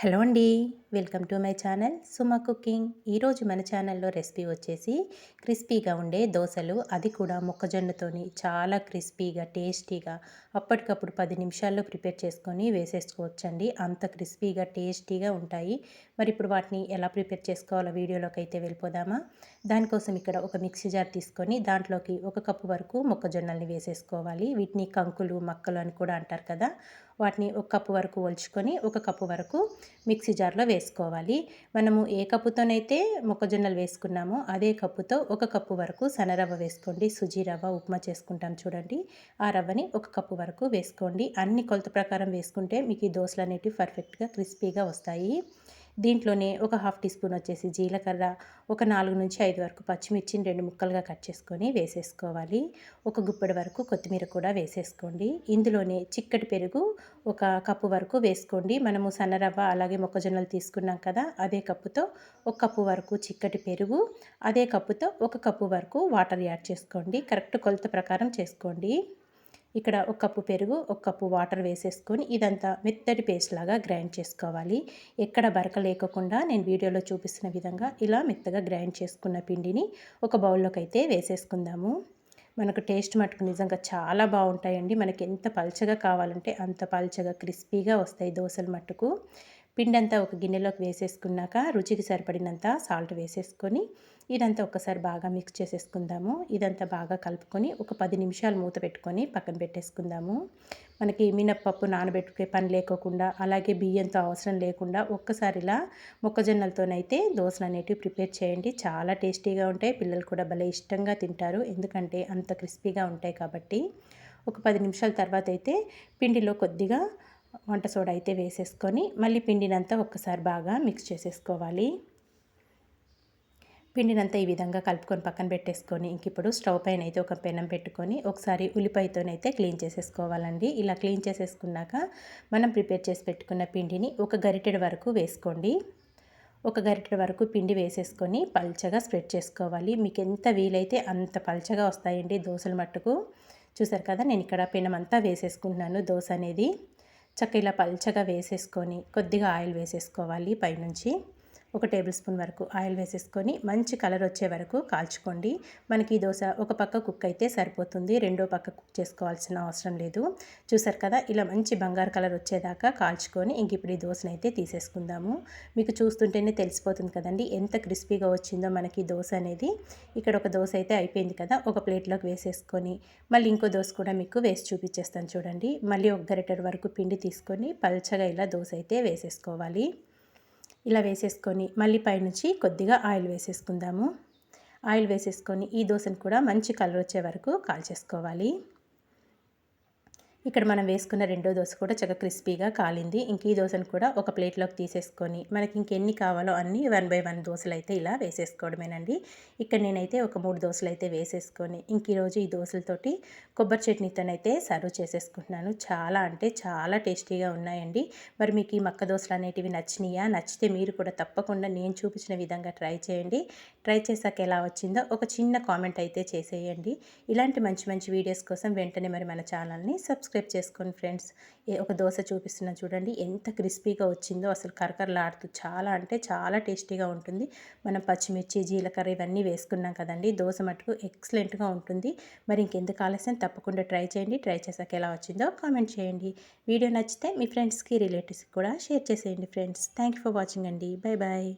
Hello అండి welcome to my channel Suma cooking. ఈరోజు మన ఛానల్లో రెసిపీ వచ్చేసి క్రిస్పీగా ఉండే దోశలు. అది కూడా మొక్కజొన్నతోని చాలా క్రిస్పీగా టేస్టీగా అప్పటికప్పుడు పది నిమిషాల్లో ప్రిపేర్ చేసుకొని వేసేసుకోవచ్చండి. అంత క్రిస్పీగా టేస్టీగా ఉంటాయి. మరి ఇప్పుడు వాటిని ఎలా ప్రిపేర్ చేసుకోవాలో వీడియోలోకి అయితే వెళ్ళిపోదామా? దానికోసం ఇక్కడ ఒక మిక్సీ జార్ తీసుకొని దాంట్లోకి ఒక కప్పు వరకు మొక్కజొన్నల్ని వేసేసుకోవాలి. వీటిని కంకులు మక్కలు అని కూడా అంటారు కదా. వాటిని ఒక కప్పు వరకు ఒలుచుకొని ఒక కప్పు వరకు మిక్సీ జార్లో వేసుకోవాలి వేసుకోవాలి. మనము ఏ కప్పుతోనైతే మొక్కజొన్నలు వేసుకున్నామో అదే కప్పుతో ఒక కప్పు వరకు సనరవ్వ వేసుకోండి. సుజీ రవ్వ ఉప్మా చేసుకుంటాం చూడండి. ఆ రవ్వని ఒక కప్పు వరకు వేసుకోండి. అన్ని కొలత ప్రకారం వేసుకుంటే మీకు ఈ దోశలు అనేటివి పర్ఫెక్ట్గా క్రిస్పీగా వస్తాయి. దీంట్లోనే ఒక హాఫ్ టీ స్పూన్ వచ్చేసి జీలకర్ర ఒక నాలుగు నుంచి ఐదు వరకు పచ్చిమిర్చిని రెండు ముక్కలుగా కట్ చేసుకొని వేసేసుకోవాలి. ఒక గుప్పెడు వరకు కొత్తిమీర కూడా వేసేసుకోండి. ఇందులోనే చిక్కటి పెరుగు ఒక కప్పు వరకు వేసుకోండి. మనము సన్నరవ్వ అలాగే మొక్కజొన్నలు తీసుకున్నాం కదా అదే కప్పుతో ఒక కప్పు వరకు చిక్కటి పెరుగు అదే కప్పుతో ఒక కప్పు వరకు వాటర్ యాడ్ చేసుకోండి. కరెక్ట్ కొలత ప్రకారం చేసుకోండి. ఇక్కడ ఒక కప్పు పెరుగు ఒక కప్పు వాటర్ వేసేసుకొని ఇదంతా మెత్తటి పేస్ట్ లాగా గ్రైండ్ చేసుకోవాలి. ఎక్కడ బరక లేకుండా నేను వీడియోలో చూపిస్తున్న విధంగా ఇలా మెత్తగా గ్రైండ్ చేసుకున్న పిండిని ఒక బౌల్లోకి అయితే వేసేసుకుందాము. మనకు టేస్ట్ మటుకు నిజంగా చాలా బాగుంటాయండి. మనకి ఎంత పల్చగా కావాలంటే అంత పల్చగా క్రిస్పీగా వస్తాయి దోశలు మట్టుకు పిండి అంతా ఒక గిన్నెలోకి వేసేసుకున్నాక రుచికి సరిపడినంత సాల్ట్ వేసేసుకొని ఇదంతా ఒకసారి బాగా మిక్స్ చేసేసుకుందాము. ఇదంతా బాగా కలుపుకొని ఒక పది నిమిషాలు మూత పెట్టుకొని పక్కన పెట్టేసుకుందాము. మనకి మినప్పప్పు నానబెట్టుకునే పని లేకోకుండా అలాగే బియ్యంతో అవసరం లేకుండా ఒక్కసారిలా మొక్కజొన్నలతోనైతే దోశలు అనేటివి ప్రిపేర్ చేయండి. చాలా టేస్టీగా ఉంటాయి. పిల్లలు కూడా భలే ఇష్టంగా తింటారు. ఎందుకంటే అంత క్రిస్పీగా ఉంటాయి కాబట్టి. ఒక పది నిమిషాల తర్వాత అయితే పిండిలో కొద్దిగా వంట సోడా అయితే వేసేసుకొని మళ్ళీ పిండినంతా ఒక్కసారి బాగా మిక్స్ చేసేసుకోవాలి. పిండినంతా ఈ విధంగా కలుపుకొని పక్కన పెట్టేసుకొని ఇంక ఇప్పుడు స్టవ్ పైన అయితే ఒక పెనం పెట్టుకొని ఒకసారి ఉల్లిపాయతోనైతే క్లీన్ చేసేసుకోవాలండి. ఇలా క్లీన్ చేసేసుకున్నాక మనం ప్రిపేర్ చేసి పెట్టుకున్న పిండిని ఒక గరిటెడు వరకు వేసుకోండి. ఒక గరిటె వరకు పిండి వేసేసుకొని పల్చగా స్ప్రెడ్ చేసుకోవాలి. మీకు ఎంత వీలైతే అంత పల్చగా వస్తాయండి దోశల మట్టుకు. చూసారు కదా నేను ఇక్కడ పెనం అంతా వేసేసుకుంటున్నాను దోశ అనేది. చక్క ఇలా పల్చగా వేసేసుకొని కొద్దిగా ఆయిల్ వేసేసుకోవాలి పైనుంచి. ఒక టేబుల్ స్పూన్ వరకు ఆయిల్ వేసేసుకొని మంచి కలర్ వచ్చే వరకు కాల్చుకోండి. మనకి ఈ దోశ ఒక పక్క కుక్ అయితే సరిపోతుంది. రెండో పక్క కుక్ చేసుకోవాల్సిన అవసరం లేదు. చూసారు కదా ఇలా మంచి బంగారు కలర్ వచ్చేదాకా కాల్చుకొని ఇంక ఇప్పుడు ఈ దోశను అయితే తీసేసుకుందాము. మీకు చూస్తుంటేనే తెలిసిపోతుంది కదండి ఎంత క్రిస్పీగా వచ్చిందో మనకి దోశ అనేది. ఇక్కడ ఒక దోశ అయితే అయిపోయింది కదా ఒక ప్లేట్లోకి వేసేసుకొని మళ్ళీ ఇంకో దోశ కూడా మీకు వేసి చూపించేస్తాను చూడండి. మళ్ళీ ఒక గరిటెర్ వరకు పిండి తీసుకొని పల్చగా ఇలా దోశ అయితే వేసేసుకోవాలి. ఇలా వేసేసుకొని మళ్ళీ పైనుంచి కొద్దిగా ఆయిల్ వేసేసుకుందాము. ఆయిల్ వేసేసుకొని ఈ దోశను కూడా మంచి కలర్ వచ్చే వరకు కాల్చేసుకోవాలి. ఇక్కడ మనం వేసుకున్న రెండో దోశ కూడా చక్కగా క్రిస్పీగా కాలింది. ఇంక ఈ దోశను కూడా ఒక ప్లేట్లోకి తీసేసుకొని మనకి ఇంకెన్ని కావాలో అన్నీ వన్ బై వన్ దోశలు అయితే ఇలా వేసేసుకోవడమేనండి. ఇక్కడ నేనైతే ఒక మూడు దోశలు అయితే వేసేసుకొని ఇంక ఈరోజు ఈ దోశలతోటి కొబ్బరి చట్నీతోనైతే సర్వ్ చేసేసుకుంటున్నాను. చాలా అంటే చాలా టేస్టీగా ఉన్నాయండి. మరి మీకు ఈ మక్క దోశలు అనేటివి నచ్చినాయా? నచ్చితే మీరు కూడా తప్పకుండా నేను చూపించిన విధంగా ట్రై చేయండి. ట్రై చేశాక ఎలా వచ్చిందో ఒక చిన్న కామెంట్ అయితే చేసేయండి. ఇలాంటి మంచి మంచి వీడియోస్ కోసం వెంటనే మరి మన ఛానల్ని సబ్స్క్రైబ్ సబ్స్క్రైబ్ చేసుకోండి ఫ్రెండ్స్. ఒక దోశ చూపిస్తున్నా చూడండి. ఎంత క్రిస్పీగా వచ్చిందో అసలు కరకరలాడుతూ చాలా అంటే చాలా టేస్టీగా ఉంటుంది. మనం పచ్చిమిర్చి జీలకర్ర ఇవన్నీ వేసుకున్నాం కదండి. దోశ మటుకు ఎక్సలెంట్గా ఉంటుంది. మరి ఇంకెందుకు ఆలస్యం? తప్పకుండా ట్రై చేయండి. ట్రై చేసాక ఎలా వచ్చిందో కామెంట్ చేయండి. వీడియో నచ్చితే మీ ఫ్రెండ్స్కి రిలేటివ్స్కి కూడా షేర్ చేసేయండి ఫ్రెండ్స్. థ్యాంక్ ఫర్ వాచింగ్ అండి. Bye bye